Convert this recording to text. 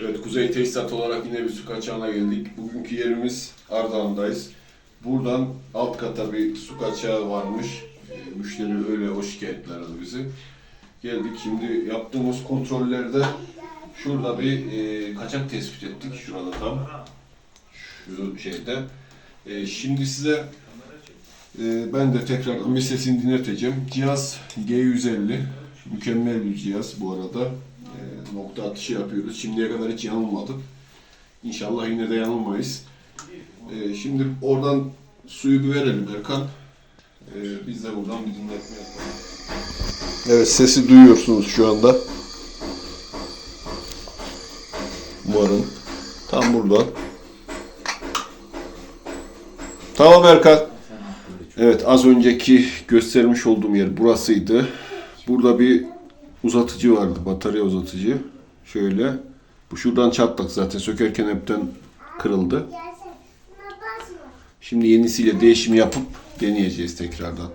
Evet, Kuzey Tesisat olarak yine bir su kaçağına geldik. Bugünkü yerimiz Ardahan'dayız. Buradan alt kata bir su kaçağı varmış. Ee, Müşteri öyle o şikayetler aradı bizi. Geldik şimdi yaptığımız kontrollerde şurada bir e, kaçak tespit ettik. Şurada tam. Şu şeyde. E, şimdi size e, ben de tekrardan bir sesini dinleteceğim. Cihaz G150. Mükemmel bir cihaz bu arada. Nokta atışı yapıyoruz. Şimdiye kadar hiç yanılmadık. İnşallah yine de yanılmayız. E, şimdi oradan suyu bir verelim Erkan. E, biz de buradan bir dinletme yapalım. Evet sesi duyuyorsunuz şu anda. Umarım. Tam buradan. Tamam Erkan. Evet az önceki göstermiş olduğum yer burasıydı. Burada bir uzatıcı vardı, batarya uzatıcı. Şöyle. Bu şuradan çatlak zaten sökerken hepten kırıldı. Şimdi yenisiyle değişim yapıp deneyeceğiz tekrardan.